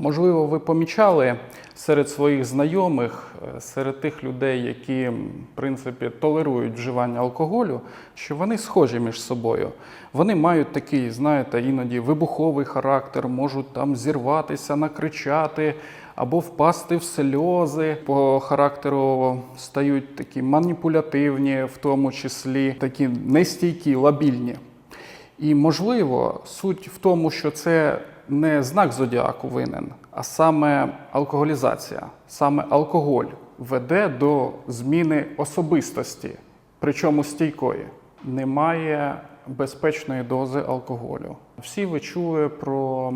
Можливо, ви помічали серед своїх знайомих, е, серед тих людей, які в принципі толерують вживання алкоголю, що вони схожі між собою. Вони мають такий, знаєте, іноді вибуховий характер, можуть там зірватися, накричати або впасти в сльози. По характеру стають такі маніпулятивні, в тому числі такі нестійкі, лабільні. І можливо, суть в тому, що це не знак зодіаку винен, а саме алкоголізація, саме алкоголь веде до зміни особистості, причому стійкої. Немає безпечної дози алкоголю. Всі ви чули про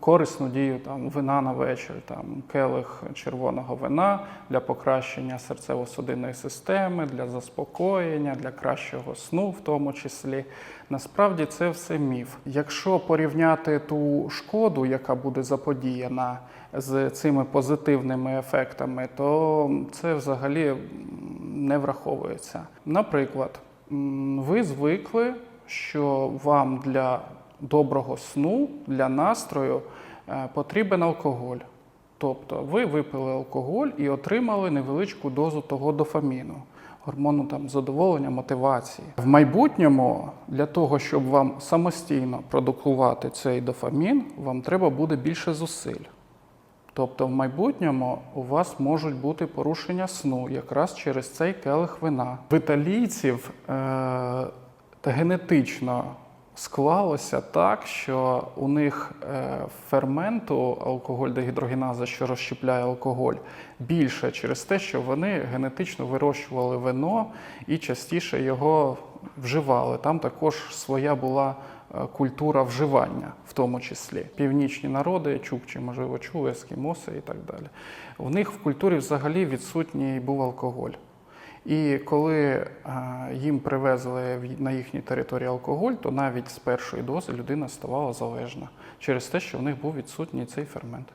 корисну дію там вина на вечір, там келих червоного вина для покращення серцево-судинної системи, для заспокоєння, для кращого сну, в тому числі. Насправді це все міф. Якщо порівняти ту шкоду, яка буде заподіяна з цими позитивними ефектами, то це взагалі не враховується. Наприклад, ви звикли, що вам для доброго сну, для настрою е, потрібен алкоголь. Тобто ви випили алкоголь і отримали невеличку дозу того дофаміну, гормону там задоволення, мотивації. В майбутньому для того, щоб вам самостійно продукувати цей дофамін, вам треба буде більше зусиль. Тобто в майбутньому у вас можуть бути порушення сну якраз через цей келих вина. В італійців е- генетично склалося так, що у них е, ферменту алкоголь дегідрогеназа, що розщепляє алкоголь, більше через те, що вони генетично вирощували вино і частіше його вживали. Там також своя була е, культура вживання, в тому числі. Північні народи, чукчі, можливо, чули, ескімоси і так далі. У них в культурі взагалі відсутній був алкоголь. І коли е, їм привезли в- на їхній території алкоголь, то навіть з першої дози людина ставала залежна через те, що в них був відсутній цей фермент.